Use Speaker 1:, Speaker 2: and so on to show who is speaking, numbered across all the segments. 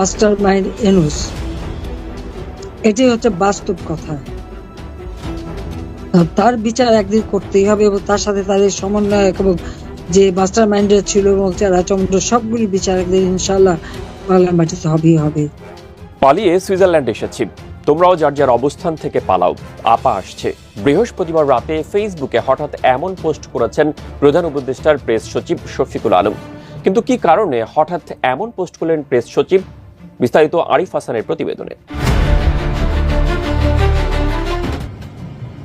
Speaker 1: Master mind এনুস এটাই হচ্ছে বাস্তব কথা। তার বিচার একদিন করতেই হবে এবং তার সাথে তাদের সমন্বয়ক এবং যে মাস্টার মাইন্ডের ছিল এবং যারা চন্দ্র সবগুলি বিচার একদিন ইনশাল্লাহ বাংলার মাটিতে হবেই হবে।
Speaker 2: পালিয়ে সুইজারল্যান্ড এসেছি। তোমরাও যার যার অবস্থান থেকে পালাও। আপা আসছে। বৃহস্পতিবার রাতে ফেসবুকে হঠাৎ এমন পোস্ট করেছেন প্রধান উপদেষ্টার প্রেস সচিব শফিকুল আলম। কিন্তু কি কারণে হঠাৎ এমন পোস্ট করলেন প্রেস সচিব? বিস্তারিত আরিফ হাসানের প্রতিবেদনে।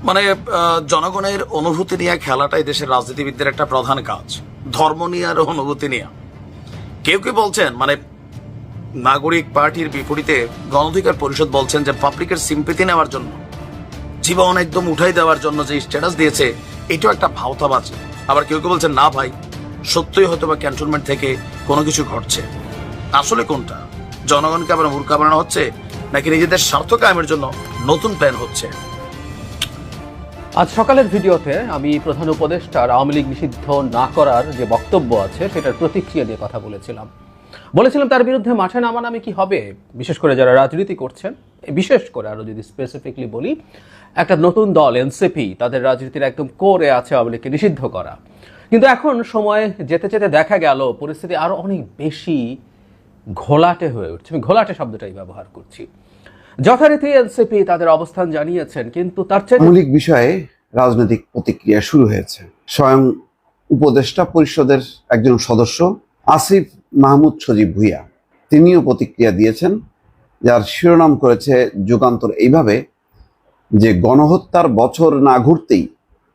Speaker 3: মানে জনগণের অনুভূতি নিয়ে খেলাটাই দেশের রাজনীতিবিদদের একটা প্রধান কাজ। ধর্ম নিয়ে আর অনুভূতি নিয়ে। কেউ কেউ বলছেন মানে নাগরিক পার্টির বিপরীতে গণঅধিকার পরিষদ বলছেন যে পাবলিকের সিম্পেতি নেওয়ার জন্য, জীবন একদম উঠাই দেওয়ার জন্য যে স্ট্যাটাস দিয়েছে, এটাও একটা ভাওতাবাজি। আবার কেউ কেউ বলছেন, না ভাই, সত্যই হয়তো বা ক্যান্টনমেন্ট থেকে কোনো কিছু ঘটছে। আসলে কোনটা? জনগণকে আবার মূর্খা বানানো হচ্ছে নাকি নিজেদের স্বার্থ কায়েমের জন্য নতুন প্ল্যান হচ্ছে?
Speaker 4: আজ সকালের ভিডিওতে আমি প্রধান উপদেষ্টার আওয়ামী লীগ নিষিদ্ধ না করার যে বক্তব্য আছে, সেটার প্রতিক্রিয়া দিয়ে কথা বলেছিলাম। বলেছিলাম তার বিরুদ্ধে মাঠে নামা নামে কি হবে? বিশেষ করে যারা রাজনীতি করছেন বিশেষ করে আরও যদি স্পেসিফিকলি বলি, একটা নতুন দল এনসিপি তাদের রাজনীতির একদম কোরে আছে আওয়ামী লীগকে নিষিদ্ধ করা। কিন্তু এখন সময় যেতে যেতে দেখা গেল, পরিস্থিতি আরও অনেক বেশি ঘোলাটে হয়ে উঠছে। আমি ঘোলাটে শব্দটাই ব্যবহার করছি। যথারীতি এনসিপি তাদের অবস্থান জানিয়েছেন, কিন্তু তার চেয়ে
Speaker 5: মৌলিক বিষয়ে রাজনৈতিক প্রতিক্রিয়া শুরু হয়েছে। স্বয়ং উপদেষ্টা পরিষদের একজন সদস্য, আসিফ মাহমুদ সজীব ভুইয়া। তিনিও প্রতিক্রিয়া দিয়েছেন, যার শিরোনাম করেছে যুগান্তর এইভাবে, যে গণহত্যার বছর না ঘুরতেই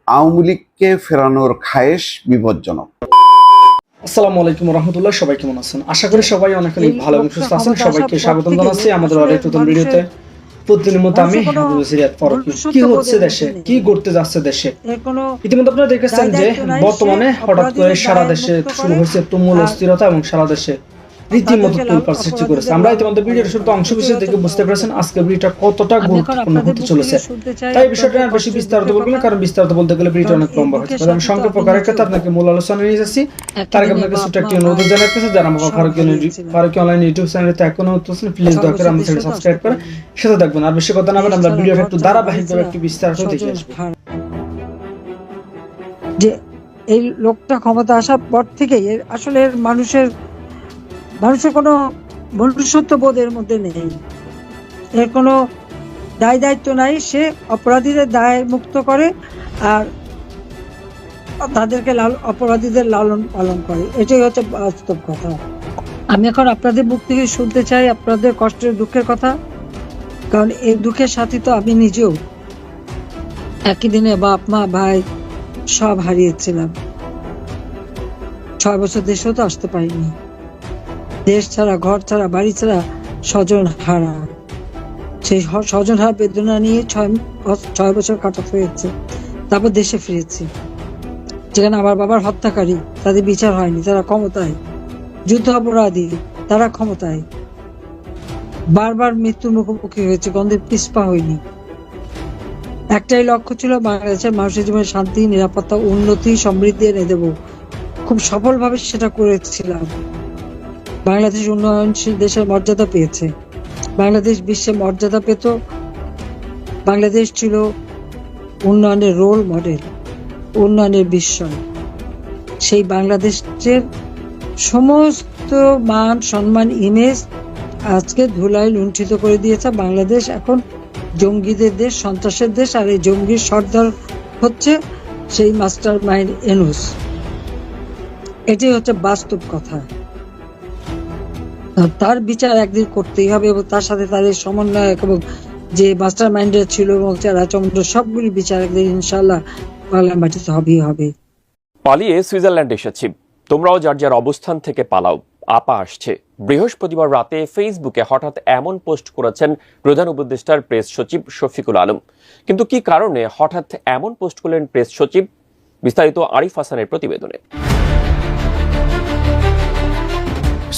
Speaker 5: আওয়ামী লীগকে ফেরানোর খায়েশ বিপজ্জনক।
Speaker 6: আসসালামু আলাইকুম রহমতুল্লাহ সবাই কেমন আছেন? আশা করি সবাই অনেক অনেক ভালো এবং সুস্থ আছেন। সবাইকে স্বাগত জানাচ্ছি। আমাদের আরেক নতুন ভিডিওতে। প্রতিদিনের মতো আমি কি হচ্ছে দেশে? কি ঘটতে যাচ্ছে দেশে? ইতিমধ্যে আপনারা দেখেছেন যে বর্তমানে হঠাৎ করে সারা দেশে শুরু হয়েছে তুমুল অস্থিরতা এবং সারা দেশে রীতিমতো তোলপাড় সৃষ্টি করেছে। আমরা ইতিমধ্যে ভিডিওর শুরু অংশ বিশেষ দেখে বুঝতে পেরেছেন আজকে ভিডিওটা কতটা গুরুত্বপূর্ণ হতে চলেছে। তাই বিষয়টা আর বেশি বিস্তারিত বলব না কারণ বিস্তারিত বলতে গেলে ভিডিওটা অনেক লম্বা হচ্ছে। আমি সংক্ষেপ আপনাকে মূল আলোচনা নিয়ে যাচ্ছি তার আগে আপনাকে ছোট্ট একটি অনুরোধ জানাতেছে যারা আমার ফারুকি অনলাইন ইউটিউব চ্যানেলতে এখনও হচ্ছেন প্লিজ দয়া করে আমাদের সাবস্ক্রাইব করে সাথে থাকবেন। আর বেশি কথা না বলে আমরা ভিডিওটা একটু ধারাবাহিকভাবে একটু বিস্তারিত দেখে আসব।
Speaker 1: যে এই লোকটা ক্ষমতা আসার পর থেকেই আসলে মানুষের মানুষের কোনো মনুষ্যত্ব বোধ এর মধ্যে নেই। এর কোনো দায় দায়িত্ব নাই, সে অপরাধীদের দায় মুক্ত করে আর তাদেরকে লাল, অপরাধীদের লালন পালন করে। এটাই হচ্ছে বাস্তব কথা। আমি এখন আপনাদের মুখ থেকে শুনতে চাই আপনাদের কষ্টের, দুঃখের কথা। কারণ এই দুঃখের সাথে তো আমি নিজেও একই দিনে বাপ, মা, ভাই সব হারিয়েছিলাম। ছয় বছর দেশেও তো আসতে পারিনি। দেশ ছাড়া, ঘর ছাড়া, বাড়ি ছাড়া স্বজন হারা। সেই স্বজন হারা বেদনা নিয়ে ছয় ছয় বছর কাটাতে হয়েছে। তারপর দেশে ফিরেছি। যেখানে আমার বাবার হত্যাকারী, তাদের বিচার হয়নি। তারা ক্ষমতায়। যুদ্ধ অপরাধী, তারা ক্ষমতায়। বারবার মৃত্যুর মুখোমুখি হয়েছে। গন্ধে পিস্পা হয়নি একটাই লক্ষ্য ছিল বাংলাদেশের মানুষের জীবনে শান্তি, নিরাপত্তা, উন্নতি, সমৃদ্ধি এনে দেব। খুব সফলভাবে সেটা করেছিলাম। বাংলাদেশ উন্নয়নশীল দেশের মর্যাদা পেয়েছে। বাংলাদেশ বিশ্বে মর্যাদা পেত। বাংলাদেশ ছিল উন্নয়নের রোল মডেল উন্নয়নের বিস্ময় সেই বাংলাদেশের সমস্ত মান, সম্মান ইমেজ আজকে ধুলায় লুণ্ঠিত করে দিয়েছে বাংলাদেশ। এখন জঙ্গিদের দেশ, সন্ত্রাসের দেশ, আর এই জঙ্গির সর্দার হচ্ছে সেই মাস্টার মাইন্ড এনুস এটাই হচ্ছে বাস্তব কথা। তার বিচার একদিন করতেই হবে এবং তার সাথে তাদের সমন্বয়ক এবং যে মাস্টার মাইন্ডের ছিল এবং যারা চন্দ্র, সবগুলি বিচার একদিন ইনশাল্লাহ বাংলার হবেই হবে।
Speaker 2: পালিয়ে সুইজারল্যান্ড এসেছি। তোমরাও যার যার অবস্থান থেকে পালাও। আপা আসছে। বৃহস্পতিবার রাতে ফেসবুকে হঠাৎ এমন পোস্ট করেছেন প্রধান উপদেষ্টার প্রেস সচিব শফিকুল আলম। কিন্তু কি কারণে হঠাৎ এমন পোস্ট করলেন প্রেস সচিব? বিস্তারিত আরিফ হাসানের প্রতিবেদনে।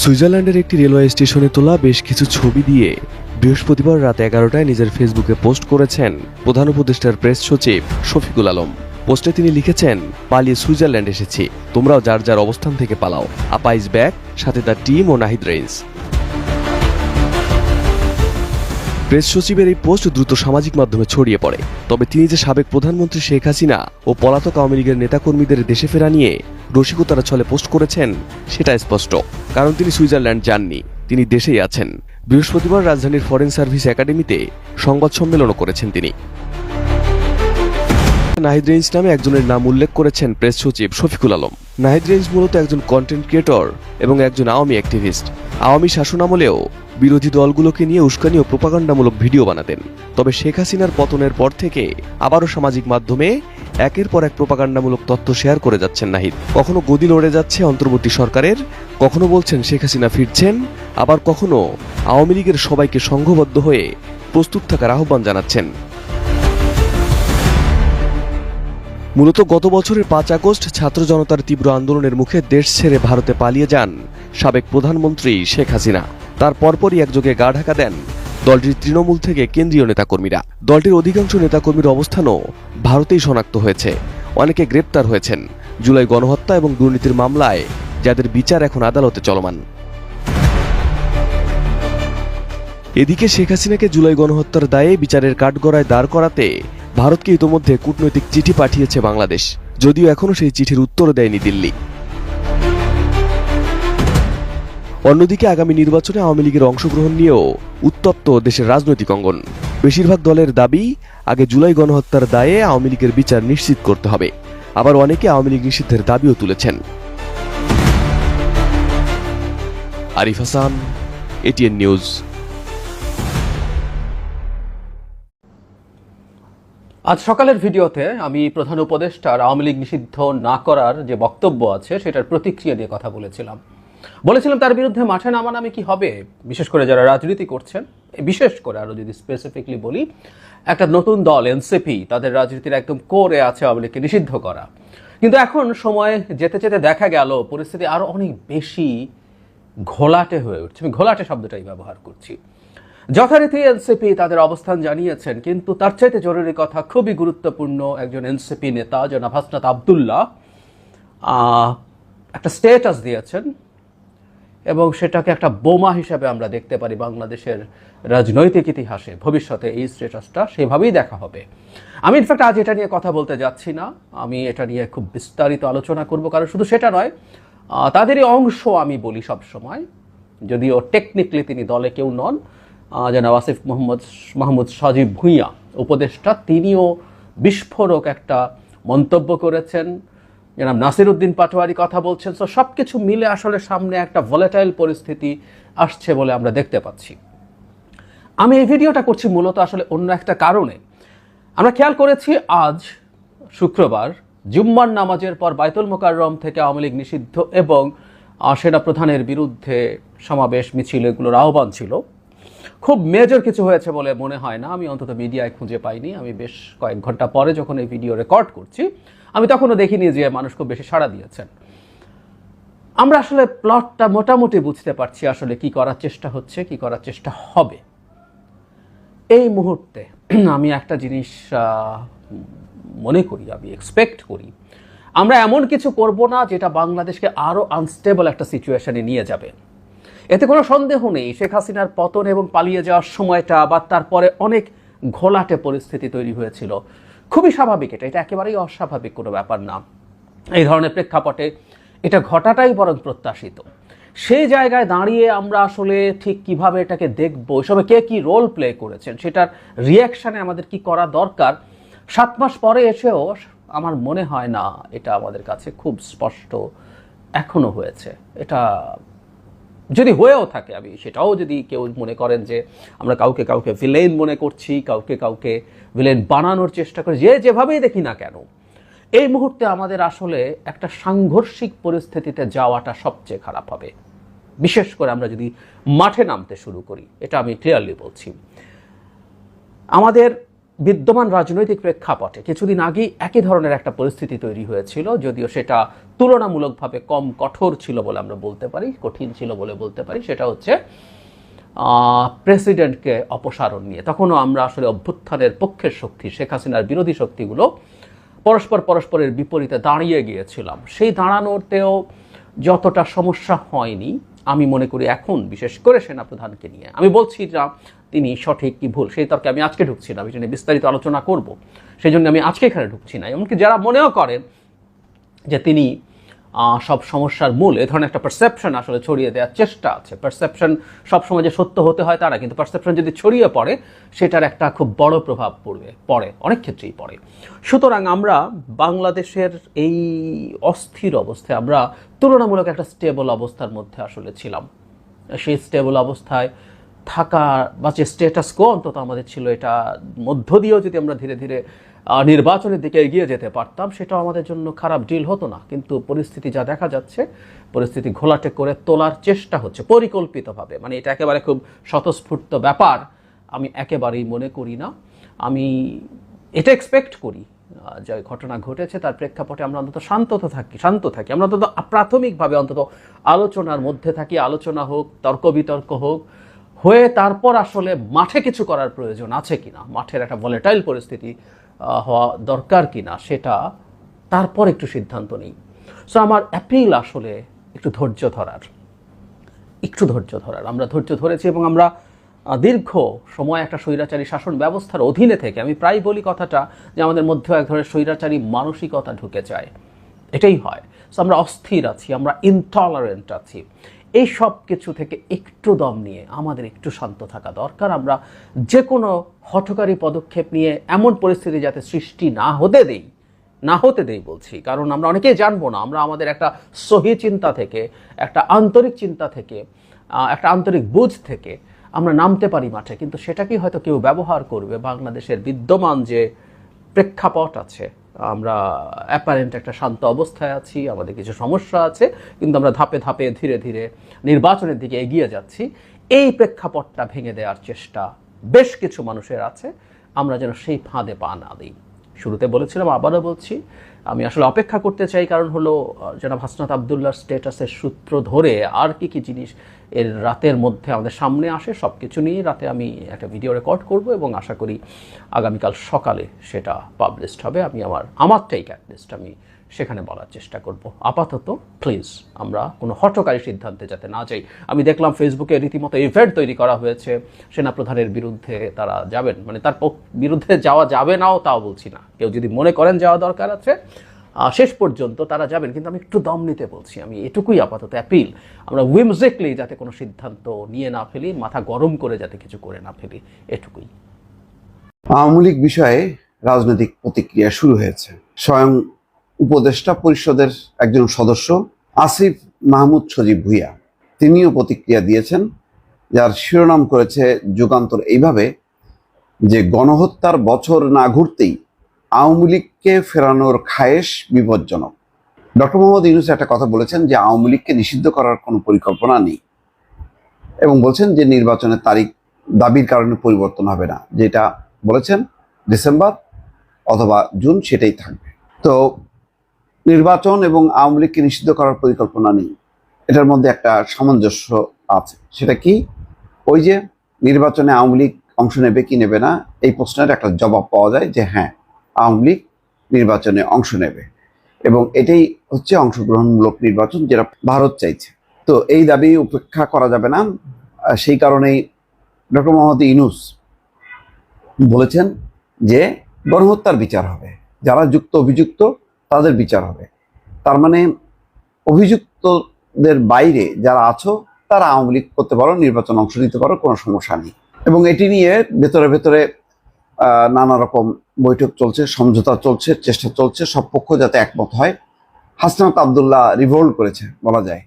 Speaker 7: সুইজারল্যান্ডের একটি রেলওয়ে স্টেশনে তোলা বেশ কিছু ছবি দিয়ে বৃহস্পতিবার রাত এগারোটায় নিজের ফেসবুকে পোস্ট করেছেন প্রধান উপদেষ্টার প্রেস সচিব শফিকুল আলম। পোস্টে তিনি লিখেছেন, পালিয়ে সুইজারল্যান্ড এসেছি। তোমরাও যার যার অবস্থান থেকে পালাও। আপা ইজ ব্যাক সাথে তার টিম ও নাহিদ রেইন্স প্রেস সচিবের এই পোস্ট দ্রুত সামাজিক মাধ্যমে ছড়িয়ে পড়ে। তবে তিনি যে সাবেক প্রধানমন্ত্রী শেখ হাসিনা ও পলাতক আওয়ামী লীগের নেতাকর্মীদের দেশে ফেরা নিয়ে রসিকতার ছলে পোস্ট করেছেন, সেটা স্পষ্ট। কারণ তিনি সুইজারল্যান্ড যাননি, তিনি দেশেই আছেন। বৃহস্পতিবার রাজধানীর ফরেন সার্ভিস একাডেমিতে সংবাদ সম্মেলনও করেছেন তিনি। নাহিদ রেঞ্জ নামে একজনের নাম উল্লেখ করেছেন প্রেস সচিব শফিকুল আলম। নাহিদ রেঞ্জ মূলত একজন কন্টেন্ট ক্রিয়েটর এবং একজন আওয়ামী অ্যাক্টিভিস্ট আওয়ামী শাসন আমলেও বিরোধী দলগুলোকে নিয়ে উস্কানি ও প্রোপাগান্ডামূলক ভিডিও বানাতেন। তবে শেখ হাসিনার পতনের পর থেকে আবারও সামাজিক মাধ্যমে একের পর এক প্রোপাগান্ডামূলক তথ্য শেয়ার করে যাচ্ছেন নাহিদ। কখনো গদি লড়ে যাচ্ছে অন্তর্বর্তী সরকারের, কখনো বলছেন শেখ হাসিনা ফিরছেন, আবার কখনো আওয়ামী লীগের সবাইকে সংঘবদ্ধ হয়ে প্রস্তুত থাকার আহ্বান জানাচ্ছেন। মূলত গত বছরের পাঁচ আগস্ট ছাত্র জনতার তীব্র আন্দোলনের মুখে দেশ ছেড়ে ভারতে পালিয়ে যান সাবেক প্রধানমন্ত্রী শেখ হাসিনা। তার পরপরই একযোগে গা ঢাকা দেন দলটির তৃণমূল থেকে কেন্দ্রীয় নেতাকর্মীরা। দলটির অধিকাংশ নেতাকর্মীর অবস্থানও ভারতেই শনাক্ত হয়েছে। অনেকে গ্রেপ্তার হয়েছেন। জুলাই গণহত্যা এবং দুর্নীতির মামলায় যাদের বিচার এখন আদালতে চলমান। এদিকে শেখ হাসিনাকে জুলাই গণহত্যার দায়ে বিচারের কাঠগড়ায় দাঁড় করাতে ভারতকে ইতোমধ্যে কূটনৈতিক চিঠি পাঠিয়েছে বাংলাদেশ। যদিও এখনও সেই চিঠির উত্তর দেয়নি দিল্লি। অন্যদিকে আগামী নির্বাচনে আওয়ামী লীগের অংশগ্রহণ নিয়েও উত্তপ্ত দেশের রাজনৈতিক অঙ্গন। বেশিরভাগ দলের দাবি, আগে জুলাই গণহত্যার দায়ে আওয়ামী লীগের বিচার নিশ্চিত করতে হবে। আবার অনেকে আওয়ামী লীগ নিষিদ্ধের দাবিও তুলেছেন। Arif Hasan ATN news.
Speaker 4: আজ সকালের ভিডিওতে আমি প্রধান উপদেষ্টার আওয়ামী লীগ নিষিদ্ধ না করার যে বক্তব্য আছে, সেটার প্রতিক্রিয়া নিয়ে কথা বলেছিলাম। বলেছিলাম তার বিরুদ্ধে মাঠে নামা নামে কি হবে? বিশেষ করে যারা রাজনীতি করছেন বিশেষ করে আরও যদি স্পেসিফিকলি বলি, একটা নতুন দল, এনসিপি, তাদের রাজনীতির একদম কোরে আছে আওয়ামী লীগকে নিষিদ্ধ করা। কিন্তু এখন সময় যেতে যেতে দেখা গেল, পরিস্থিতি আরও অনেক বেশি ঘোলাটে হয়ে উঠছে। আমি ঘোলাটে শব্দটাই ব্যবহার করছি। যথারীতি এনসিপি তাদের অবস্থান জানিয়েছেন, কিন্তু তার চাইতে জরুরি কথা খুবই গুরুত্বপূর্ণ একজন এনসিপি নেতা, জনাব হাসনাত আবদুল্লাহ। একটা স্টেটাস দিয়েছেন এবং সেটাকে একটা বোমা হিসাবে আমরা দেখতে পারি বাংলাদেশের রাজনৈতিক ইতিহাসে। ভবিষ্যতে এই স্টেটাসটা সেভাবেই দেখা হবে। আমি ইনফ্যাক্ট আজ এটা নিয়ে কথা বলতে যাচ্ছি না। আমি এটা নিয়ে খুব বিস্তারিত আলোচনা করব, কারণ শুধু সেটা নয় তাদেরই অংশ আমি বলি সব সময় যদিও টেকনিক্যালি তিনি দলে কেউ নন জনাব আসিফ মোহাম্মদ মাহমুদ সজীব ভুঁইয়া। উপদেষ্টা তিনিও বিস্ফোরক একটা মন্তব্য করেছেন। জনাব নাসির উদ্দিন পাটোয়ারি কথা বলছেন। তো সব কিছু মিলে আসলে সামনে একটা ভলেটাইল পরিস্থিতি আসছে বলে আমরা দেখতে পাচ্ছি। আমি এই ভিডিওটা করছি মূলত আসলে অন্য একটা কারণে। আমরা খেয়াল করেছি আজ শুক্রবার জুম্মার নামাজের পর বাইতুল মোকাররম থেকে আওয়ামী লীগ নিষিদ্ধ এবং আহ, সেনা প্রধানের বিরুদ্ধে সমাবেশ মিছিল এগুলোর আহ্বান ছিল। খুব মেজর কিছু হয়েছে বলে মনে হয় না। আমি অন্তত মিডিয়ায় খুঁজে পাইনি। আমি বেশ কয়েক ঘণ্টা পরে যখন এই ভিডিও রেকর্ড করছি, আমি তখনও দেখিনি যে মানুষ খুব বেশি সাড়া দিয়েছেন। আমরা আসলে প্লটটা মোটামুটি বুঝতে পারছি আসলে কি করার চেষ্টা হচ্ছে, কি করার চেষ্টা হবে। এই মুহূর্তে আমি একটা জিনিস মনে করি, আমি এক্সপেক্ট করি। আমরা এমন কিছু করব না যেটা বাংলাদেশকে আরও আনস্টেবল একটা সিচুয়েশনে নিয়ে যাবে। এতে কোনো সন্দেহ নেই। শেখ হাসিনার পতন এবং পালিয়ে যাওয়ার সময়টা বা তারপরে অনেক ঘোলাটে পরিস্থিতি তৈরি হয়েছিল। খুবই স্বাভাবিক এটা। এটা একেবারেই অস্বাভাবিক কোনো ব্যাপার না। এই ধরনের প্রেক্ষাপটে এটা ঘটাটাই বরং প্রত্যাশিত। সেই জায়গায় দাঁড়িয়ে আমরা আসলে ঠিক কীভাবে এটাকে দেখব, এসবে কে কি রোল প্লে করেছেন, সেটার রিয়াকশানে আমাদের কি করা দরকার, সাত মাস পরে এসেও আমার মনে হয় না এটা আমাদের কাছে খুব স্পষ্ট এখনও হয়েছে। এটা যদি হয়েও থাকে, আমি সেটাও যদি কেউ মনে করেন যে আমরা কাউকে কাউকে ভিলেন মনে করছি, কাউকে কাউকে ভিলেন বানানোর চেষ্টা করি, যে যেভাবেই দেখি না কেন, এই মুহূর্তে আমাদের আসলে একটা সাংঘর্ষিক পরিস্থিতিতে যাওয়াটা সবচেয়ে খারাপ হবে। বিশেষ করে আমরা যদি মাঠে নামতে শুরু করি, এটা আমি ক্লিয়ারলি বলছি। আমাদের বিদ্যমান রাজনৈতিক প্রেক্ষাপটে কিছুদিন আগেই একই ধরনের একটা পরিস্থিতি তৈরি হয়েছিল, যদিও সেটা তুলনামূলকভাবে কম কঠোর ছিল বলে আমরা বলতে পারি, কঠিন ছিল বলে বলতে পারি। সেটা হচ্ছে প্রেসিডেন্টকে অপসারণ নিয়ে। তখনও আমরা আসলে অভ্যুত্থানের পক্ষের শক্তি, শেখ হাসিনার বিরোধী শক্তিগুলো পরস্পর পরস্পরের বিপরীতে দাঁড়িয়ে গিয়েছিলাম। সেই দাঁড়ানোতেও যতটা সমস্যা হয়নি আমি মনে করি এখন, বিশেষ করে সেনাপ্রধানকে নিয়ে। আমি বলছি যা তিনি সঠিক কি ভুল, সেই তর্কে আমি আজকে ঢুকছি না নিয়ে বিস্তারিত আলোচনা করব। সেই জন্য আমি আজকে এখানে ঢুকছি না। এমনকি যারা মনেও করেন যে তিনি সব সমস্যার মূল, এ ধরনের একটা পারসেপশন আসলে ছড়িয়ে দেওয়ার চেষ্টা আছে। পারসেপশন সবসময় যে সত্য হতে হয় তারা কিন্তু পারসেপশন যদি ছড়িয়ে পড়ে, সেটার একটা খুব বড় প্রভাব পড়বে, পড়ে, অনেক ক্ষেত্রেই পড়ে। সুতরাং আমরা বাংলাদেশের এই অস্থির অবস্থায়, আমরা তুলনামূলক একটা স্টেবল অবস্থার মধ্যে আসলে ছিলাম। সেই স্টেবল অবস্থায় থাকা বা যে স্টেটাস কো অন্তত আমাদের ছিল, এটা মধ্য দিয়েও যদি আমরা ধীরে ধীরে নির্বাচনের দিকে এগিয়ে যেতে পারতাম সেটাও আমাদের জন্য খারাপ ডিল হতো না। কিন্তু পরিস্থিতি যা দেখা যাচ্ছে, পরিস্থিতি ঘোলাটে করে তোলার চেষ্টা হচ্ছে পরিকল্পিতভাবে। মানে এটা একেবারে খুব স্বতঃস্ফূর্ত ব্যাপার, আমি একেবারেই মনে করি না। আমি এটা এক্সপেক্ট করি, যে ঘটনা ঘটেছে, তার প্রেক্ষাপটে আমরা অন্তত শান্ত থাকি শান্ত থাকি। আমরা অন্তত প্রাথমিকভাবে অন্তত আলোচনার মধ্যে থাকি, আলোচনা হোক, তর্ক বিতর্ক হোক, হয়ে তারপর আসলে মাঠে কিছু করার প্রয়োজন আছে কিনা। মাঠের একটা ভলেটাইল পরিস্থিতি হওয়া দরকার কি না সেটা তারপর একটু সিদ্ধান্ত নিই। সো আমার অ্যাপিল আসলে একটু ধৈর্য ধরার। একটু ধৈর্য ধরার। আমরা ধৈর্য ধরেছি এবং আমরা দীর্ঘ সময় একটা স্বৈরাচারী শাসন ব্যবস্থার অধীনে থেকে, আমি প্রায় বলি কথাটা যে আমাদের মধ্যেও এক ধরনের স্বৈরাচারী মানসিকতা ঢুকে যায়। এটাই হয়। সো আমরা অস্থির আছি, আমরা ইনটলারেন্ট আছি। এই সব কিছু থেকে একটু দম নিয়ে, আমাদের একটু শান্ত থাকা দরকার। আমরা যে কোনো হঠকারী পদক্ষেপ নিয়ে এমন পরিস্থিতি যাতে সৃষ্টি না হতে দেই, না হতে দেই বলছি। কারণ আমরা অনেকেই জানব না, আমরা আমাদের একটা সহি চিন্তা থেকে, একটা আন্তরিক চিন্তা থেকে একটা আন্তরিক বুঝ থেকে আমরা নামতে পারি মাঠে। কিন্তু সেটাকেই হয়তো কেউ ব্যবহার করবে। বাংলাদেশের বিদ্যমান যে প্রেক্ষাপট আছে আমরা অ্যাপারেন্ট একটা শান্ত অবস্থায় আছি, আমাদের কিছু সমস্যা আছে, কিন্তু আমরা ধাপে ধাপে ধীরে ধীরে নির্বাচনের দিকে এগিয়ে যাচ্ছি। এই প্রেক্ষাপটটা ভেঙে দেওয়ার চেষ্টা বেশ কিছু মানুষের আছে। আমরা যেন সেই ফাঁদে পা না দিই। শুরুতে বলেছিলাম, আবারও বলছি, আমি আসলে অপেক্ষা করতে চাই, কারণ হলো জনাব হাসনাত আবদুল্লাহর স্টেটাসের সূত্র ধরে আর কি কি জিনিস এর রাতের মধ্যে আমাদের সামনে আসে সব কিছু নিয়ে রাতে আমি একটা ভিডিও রেকর্ড করব এবং আশা করি আগামীকাল সকালে সেটা পাবলিশড হবে। আমি আমার আমারটাই ক্যাটলিস্ট আমি সেখানে বলার চেষ্টা করব। আপাতত প্লিজ আমরা কোনো হঠকারী সিদ্ধান্তে যাতে না যাই। আমি দেখলাম ফেসবুকে রীতিমতো ইভেন্ট তৈরি করা হয়েছে। সেনাপ্রধানের বিরুদ্ধে তারা যাবেন মানে তার বিরুদ্ধে যাওয়া যাবে নাও তাও বলছি না। কেউ যদি মনে করেন যাওয়া দরকার আছে শেষ পর্যন্ত তারা যাবেন। কিন্তু আমি একটু দম নিতে বলছি। আমি এটুকুই আপাতত অ্যাপিল আমরা উইমজেকলি যাতে কোনো সিদ্ধান্ত নিয়ে না ফেলি, মাথা গরম করে যাতে কিছু করে না ফেলি, এটুকুই।
Speaker 5: আওয়ামী লীগ বিষয়ে রাজনৈতিক প্রতিক্রিয়া শুরু হয়েছে। স্বয়ং উপদেষ্টা পরিষদের একজন সদস্য, আসিফ মাহমুদ সজীব ভুইয়া। তিনিও প্রতিক্রিয়া দিয়েছেন, যার শিরোনাম করেছে যুগান্তর। এইভাবে যে গণহত্যার বছর না ঘুরতেই আওয়ামী লীগকে ফেরানোর খায়েশ বিপজ্জনক। ডক্টর মোহাম্মদ ইউনুস একটা কথা বলেছেন যে আওয়ামী লীগকে নিষিদ্ধ করার কোনো পরিকল্পনা নেই। এবং বলছেন যে নির্বাচনের তারিখ দাবির কারণে পরিবর্তন হবে না। যেটা বলেছেন ডিসেম্বর অথবা জুন সেটাই থাকবে। তো নির্বাচন এবং আওয়ামী লীগকে নিষিদ্ধ করার পরিকল্পনা নেই। এটার মধ্যে একটা সামঞ্জস্য আছে। সেটা কি? ওই যে নির্বাচনে আওয়ামী লীগ অংশ নেবে কি নেবে না, এই প্রশ্নের একটা জবাব পাওয়া যায় যে হ্যাঁ আওয়ামী লীগ নির্বাচনে অংশ নেবে। এবং এটাই হচ্ছে অংশগ্রহণমূলক নির্বাচন যেটা ভারত চাইছে। তো এই দাবি উপেক্ষা করা যাবে না। সেই কারণেই ডক্টর মোহাম্মদ ইনুস বলেছেন যে গণহত্যার বিচার হবে। যারা যুক্ত অভিযুক্ত, তাদের বিচার হবে। তার মানে অভিযুক্তদের বাইরে যারা আছো, তারা আওয়ামী লীগ করতে পারো, নির্বাচন অংশ নিতে পারো, কোনো সমস্যা নেই। এবং এটি নিয়ে ভেতরে ভেতরে নানা রকম বৈঠক চলছে, সমঝোতা চলছে, চেষ্টা চলছে, সব পক্ষ যাতে একমত হয়। হাসনাত আবদুল্লাহ রিভোল্ট করেছে, বলা যায়।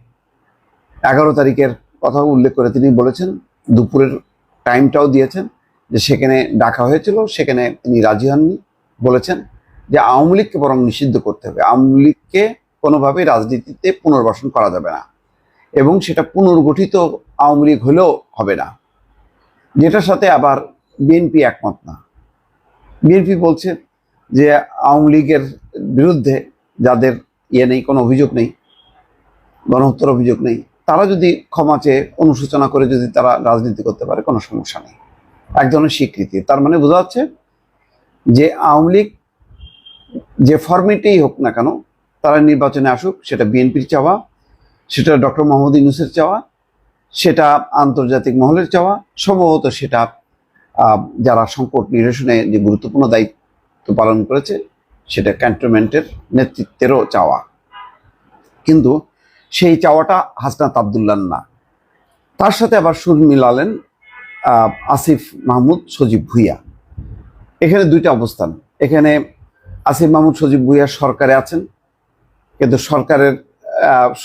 Speaker 5: এগারো তারিখের কথা উল্লেখ করে তিনি বলেছেন, দুপুরের টাইমটাও দিয়েছেন, যে সেখানে ডাকা হয়েছিল, সেখানে তিনি রাজি হননি। বলেছেন যে আওয়ামী লীগকে বরং নিষিদ্ধ করতে হবে। আওয়ামী লীগকে কোনোভাবেই রাজনীতিতে পুনর্বাসন করা যাবে না। এবং সেটা পুনর্গঠিত আওয়ামী লীগ হলেও হবে না। যেটার সাথে আবার বিএনপি একমত না। বিএনপি বলছে যে আওয়ামী লীগের বিরুদ্ধে যাদের ইয়ে নেই, কোনো অভিযোগ নেই, গণহত্যার অভিযোগ নেই, তারা যদি ক্ষমা চেয়ে অনুশোচনা করে যদি তারা রাজনীতি করতে পারে, কোনো সমস্যা নেই। এক ধরনের স্বীকৃতি। তার মানে বোঝা যাচ্ছে যে আওয়ামী লীগ যে ফরমেটেই হোক না কেন, তারা নির্বাচনে আসুক, সেটা বিএনপির চাওয়া, সেটা ডক্টর মোহাম্মদ ইউনুসের চাওয়া, সেটা আন্তর্জাতিক মহলের চাওয়া, সম্ভবত সেটা যারা সংকট নিরসনে যে গুরুত্বপূর্ণ দায়িত্ব পালন করেছে, সেটা ক্যান্টনমেন্টের নেতৃত্বেরও চাওয়া। কিন্তু সেই চাওয়াটা হাসনাত আবদুল্লাহ না। তার সাথে আবার সুর মিলালেন আসিফ মাহমুদ সজীব ভুইয়া। এখানে দুইটা অবস্থান। এখানে আসিফ মাহমুদ সজীব ভুইয়া সরকারে আছেন, কিন্তু সরকারের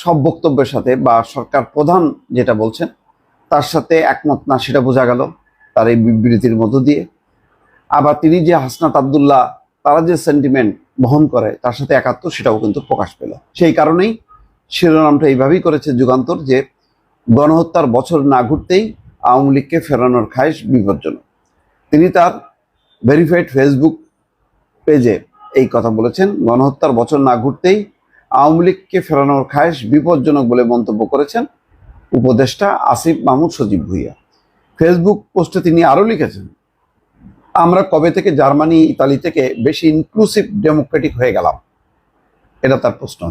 Speaker 5: সব বক্তব্যের সাথে বা সরকার প্রধান যেটা বলছেন, তার সাথে একমত না, সেটা বোঝা গেল। তার এই বিবৃতির মধ্য দিয়ে। আবার তিনি যে হাসনাত আবদুল্লাহ, তারা যে সেন্টিমেন্ট বহন করে, তার সাথে একাত্ম সেটাও কিন্তু প্রকাশ পেল। সেই কারণেই শিরোনামটা এইভাবেই করেছে যুগান্তর যে, গণহত্যার বছর না ঘুরতেই আওয়ামী লীগকে ফেরানোর খায়েশ বিপজ্জনক। তিনি তার ভেরিফাইড ফেসবুক পেজে এই কথা বলেছেন, গণহত্যার বছর না ঘুরতেই আওয়ামী লীগকে ফেরানোর খায়েশ বিপজ্জনক বলে মন্তব্য করেছেন উপদেষ্টা আসিফ মাহমুদ সজীব ভুইয়া। ফেসবুক পোস্টে তিনি আরও লিখেছেন, আমরা কবে থেকে জার্মানি, ইতালি থেকে বেশি ইনক্লুসিভ ডেমোক্রেটিক হয়ে গেলাম? এটা তার প্রশ্ন।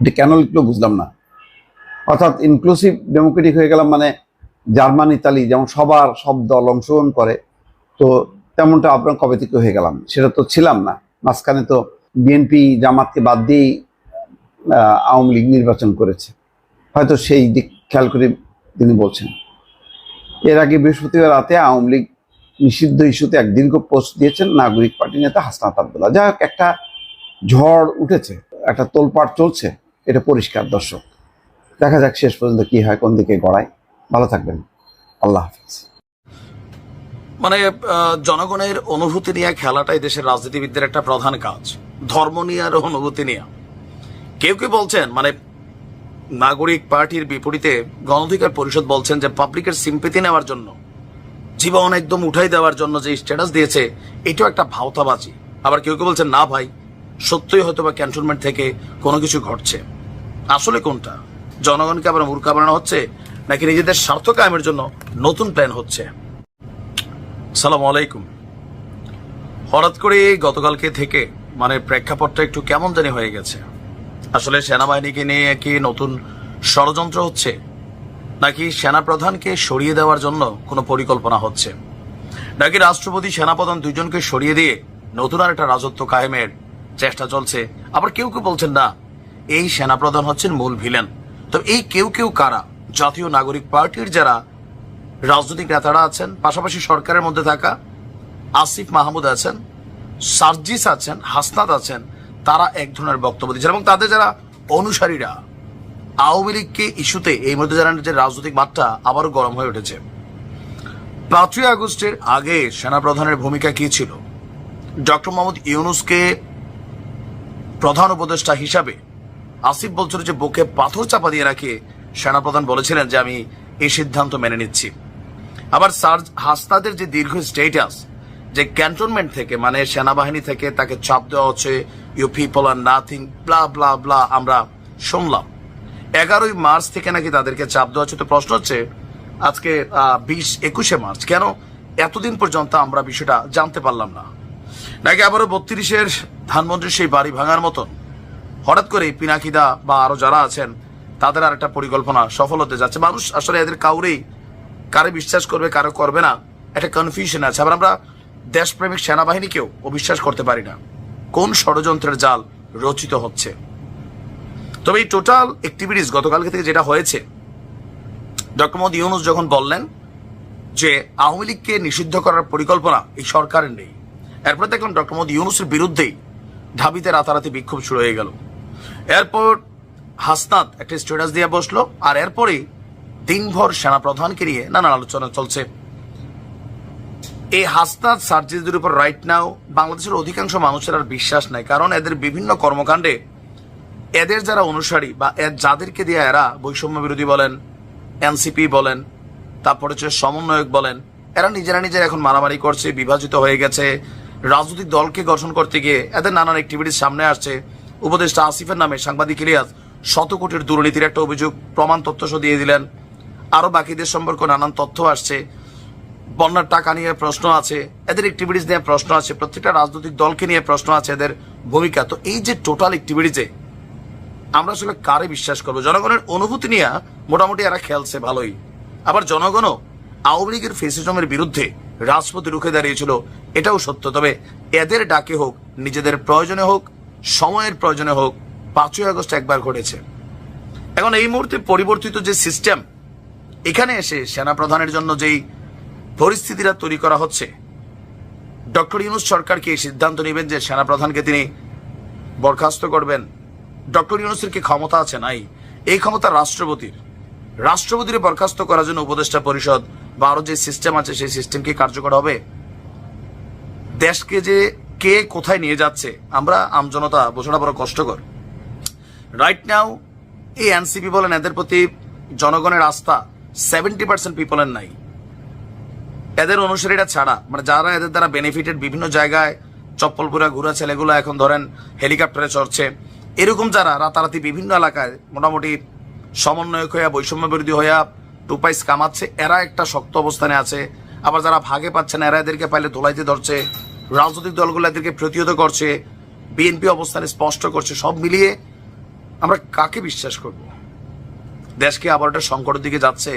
Speaker 5: এটি কেন লিখলো বুঝলাম না। অর্থাৎ ইনক্লুসিভ ডেমোক্রেটিক হয়ে গেলাম মানে জার্মান, ইতালি যেমন সবার সব দল অংশগ্রহণ করে, তো তেমনটা আপনার কবে থেকে হয়ে গেলাম? সেটা তো ছিলাম না। মাঝখানে তো বিএনপি জামাতকে বাদ দিয়েই আওয়ামী লীগ নির্বাচন করেছে। হয়তো সেই দিক খেয়াল করে তিনি বলছেন। এর আগে বৃহস্পতিবার রাতে আওয়ামী লীগ নিষিদ্ধ ইস্যুতে এক দীর্ঘ পোস্ট দিয়েছেন নাগরিক পার্টি নেতা হাসনাত আবদুল্লাহ। যাই হোক, একটা ঝড় উঠেছে, একটা তোলপাড় চলছে, এটা পরিষ্কার দর্শক। দেখা যাক শেষ পর্যন্ত কি হয়, কোন দিকে গড়ায়। ভালো থাকবেন। আল্লাহ হাফিজ।
Speaker 3: মানে জনগণের অনুভূতি নিয়ে খেলাটাই দেশের রাজনীতিবিদদের একটা প্রধান কাজ। ধর্ম নিয়ে আর অনুভূতি নিয়ে। কেউ কেউ বলছেন? মানে নাগরিক পার্টির বিপরীতে গণঅধিকার পরিষদ বলছেন যে পাবলিকের সিম্পেতি নেওয়ার জন্য, জীবন একদম উঠাই দেওয়ার জন্য যে স্ট্যাটাস দিয়েছে, এটাও একটা ভাওতাবাজি। আবার কেউ কেউ বলছেন, না ভাই, সত্যই হয়তো বা ক্যান্টনমেন্ট থেকে কোনো কিছু ঘটছে। আসলে কোনটা? জনগণকে আবার মূর্খা বানানো হচ্ছে, নাকি নিজেদের স্বার্থ কায়েমের জন্য নতুন প্ল্যান হচ্ছে? সালাম আলাইকুম। হঠাৎ করে গতকালকে থেকে মানে প্রেক্ষাপটটা একটু কেমন জানি হয়ে গেছে। আসলে সেনাবাহিনীকে নিয়ে কি নতুন ষড়যন্ত্র হচ্ছে? নাকি সেনাপ্রধানকে সরিয়ে দেওয়ার জন্য কোনো পরিকল্পনা হচ্ছে? নাকি রাষ্ট্রপতি সেনাপ্রধান দুইজনকে সরিয়ে দিয়ে নতুন আর একটা রাজত্ব কায়েমের চেষ্টা চলছে? আবার কেউ কেউ বলছেন, না, এই সেনাপ্রধান হচ্ছেন মূল ভিলেন। তো এই কেউ কেউ কারা? জাতীয় নাগরিক পার্টির যারা রাজনৈতিক নেতারা আছেন, পাশাপাশি সরকারের মধ্যে থাকা আসিফ মাহমুদ আছেন, সার্জিস আছেন, হাসনাত আছেন তারা এক ধরনের বক্তব্য দিচ্ছেন এবং তাদের যারা অনুসারীরা আওয়ামী লীগকে ইস্যুতে এই মধ্যে যারা যে রাজনৈতিক মাঠটা আবারও গরম হয়ে উঠেছে। পাঁচই আগস্টের আগে সেনাপ্রধানের ভূমিকা কি ছিল? ডক্টর মোহাম্মদ ইউনুসকে প্রধান উপদেষ্টা হিসাবে আসিফ বলছিল যে বুকে পাথর চাপা দিয়ে রাখে সেনাপ্রধান বলেছিলেন যে আমি এই সিদ্ধান্ত মেনে নিচ্ছি। আবার সার্জ হাসনাদের যে দীর্ঘ স্টেটাস যে ক্যান্টনমেন্ট থেকে মানে সেনাবাহিনী থেকে তাকে চাপ দেওয়া হচ্ছে you people are nothing blah blah blah আমরা শুনলাম। এগারোই মার্চ থেকে নাকি তাদেরকে চাপ দেওয়া হচ্ছে। তো প্রশ্ন হচ্ছে, আজকে বিশ একুশে মার্চ, কেন এতদিন পর্যন্ত আমরা বিষয়টা জানতে পারলাম না? নাকি আবারও বত্রিশের ধানমন্ত্রীর সেই বাড়ি ভাঙার মতন? হঠাৎ করে পিনাকিদা বা আরও যারা আছেন, তাদের আর একটা পরিকল্পনা সফল হতে যাচ্ছে। মানুষ আসলে এদের কাউরেই, কারে বিশ্বাস করবে, কারও করবে না, একটা কনফিউশন আছে। আবার আমরা দেশপ্রেমিক সেনাবাহিনীকেও অবিশ্বাস করতে পারি না। কোন ষড়যন্ত্রের জাল রচিত হচ্ছে? তবে এই টোটাল অ্যাক্টিভিটিস গতকালকে থেকে যেটা হয়েছে, ডক্টর মোহাম্মদ ইউনুস যখন বললেন যে আওয়ামী লীগকে নিষিদ্ধ করার পরিকল্পনা এই সরকারের নেই, এরপর দেখলাম ডক্টর মোহাম্মদ ইউনুসের বিরুদ্ধেই ঢাবিতে রাতারাতি বিক্ষোভ শুরু হয়ে গেল। এরপর হাসনাত একটা স্ট্যাটাস দিয়ে বসল, আর এরপরেই দিনভর সেনাপ্রধানকে নিয়ে নানান আলোচনা চলছে। এই হাসনাত সার্জিদের উপর রাইট নাও বাংলাদেশের অধিকাংশ মানুষের আর বিশ্বাস নাই, কারণ এদের বিভিন্ন কর্মকাণ্ডে এদের যারা অনুসারী বা যাদেরকে দিয়ে এরা বৈষম্য বিরোধী বলেন, এনসিপি বলেন, তারপর হচ্ছে সমন্বয়ক বলেন, এরা নিজেরা নিজেরা এখন মারামারি করছে, বিভাজিত হয়ে গেছে। রাজনৈতিক দলকে গঠন করতে গিয়ে এদের নানান অ্যাক্টিভিটিস সামনে আসছে। উপদেষ্টা আসিফের নামে সাংবাদিক ইলিয়াস শত কোটির দুর্নীতির একটা অভিযোগ প্রমাণ তথ্য দিয়ে দিলেন। আরও বাকিদের সম্পর্কে নানান তথ্য আসছে। বন্যার টাকা নিয়ে প্রশ্ন আছে, এদের অ্যাক্টিভিটিস নিয়ে প্রশ্ন আছে, প্রত্যেকটা রাজনৈতিক দলকে নিয়ে প্রশ্ন আছে এদের ভূমিকা। তো এই যে টোটাল অ্যাক্টিভিটিসে আমরা আসলে কারে বিশ্বাস করব? জনগণের অনুভূতি নিয়ে মোটামুটি এরা খেলছে ভালোই। আবার জনগণও আওয়ামী লীগের ফেসিজমের বিরুদ্ধে রাজপথে রুখে দাঁড়িয়েছিল, এটাও সত্য। তবে এদের ডাকে হোক, নিজেদের প্রয়োজনে হোক, সময়ের প্রয়োজনে হোক, পাঁচই আগস্ট একবার ঘটেছে। এখন এই মুহূর্তে পরিবর্তিত যে সিস্টেম এখানে এসে সেনা প্রধানের জন্য যেই পরিস্থিতিটা তৈরি করা হচ্ছে। ডক্টর ইউনুস সরকারকে এই সিদ্ধান্ত নেবেন যে সেনাপ্রধানকে তিনি বরখাস্ত করবেন? ডক্টর ইউনুসের কি ক্ষমতা আছে? নাই। এই ক্ষমতা রাষ্ট্রপতির। রাষ্ট্রপতির বরখাস্ত করার জন্য উপদেষ্টা পরিষদ বা আরও যে সিস্টেম আছে, সেই সিস্টেম কি কার্যকর হবে? দেশকে যে কে কোথায় নিয়ে যাচ্ছে, আমরা আমজনতা বোঝাটা বড় কষ্টকর। রাইট নাও এই এনসিপি বলেন, এদের প্রতি জনগণের আস্থা সেভেন্টি পার্সেন্ট পিপলের নাই। এদের অনুসারীরা ছাড়া মানে যারা এদের দ্বারা বেনিফিটেড বিভিন্ন জায়গায়, চপ্পলপুরা ঘুরা ছেলেগুলো এখন ধরেন হেলিকপ্টারে চড়ছে, এরকম যারা, রাতারাতি বিভিন্ন এলাকায় মোটামুটি সমন্বয়ক হইয়া বৈষম্য বিরোধী হইয়া টুপাইস কামাচ্ছে, এরা একটা শক্ত অবস্থানে আছে। আবার যারা ভাগে পাচ্ছে না, এরা এদেরকে পাইলে দোলাইতে ধরছে, রাজনৈতিক দলগুলো এদেরকে প্রতিহত করছে বিএনপি অবস্থানে স্পষ্ট করছে, সব মিলিয়ে আমরা কাকে বিশ্বাস করব? দেশকে আবার একটা সংকটের দিকে যাচ্ছে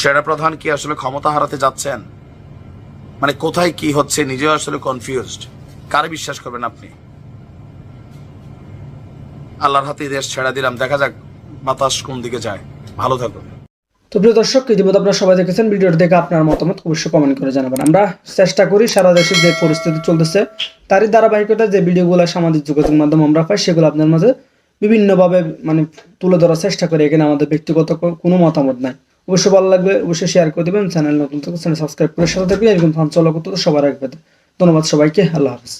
Speaker 3: সেনা প্রধান কি আসলে ক্ষমতা হারাতে যাচ্ছেন? মানে কোথায় কি হচ্ছে নিজেও আসলে কনফিউজড কারে বিশ্বাস করবেন আপনি? আল্লাহর হাতে দেশ ছেড়া দিলাম, দেখা যাক বাতাস কোন দিকে যায়। ভালো থাকুন।
Speaker 6: তো প্রিয় দর্শক, ইতিমধ্যে আপনারা সবাই দেখেছেন, ভিডিওটি দেখে আপনার মতামত অবশ্যই কমেন্ট করে জানাবেন। আমরা চেষ্টা করি সারা দেশের যে পরিস্থিতি চলতেছে, তারই ধারাবাহিকতা যে ভিডিওগুলো সামাজিক যোগাযোগ মাধ্যম আমরা পাই, সেগুলো আপনার মাঝে বিভিন্নভাবে মানে তুলে ধরার চেষ্টা করি। এখানে আমাদের ব্যক্তিগত কোনো মতামত নাই। অবশ্যই ভালো লাগবে, অবশ্যই শেয়ার করে দেবেন চ্যানেল নতুন থাকলে চ্যানেল সাবস্ক্রাইব করে সাথে থাকবে এরকম ফান চলা করতে সবার রাখবে ধন্যবাদ সবাইকে, আল্লাহ হাফিজ।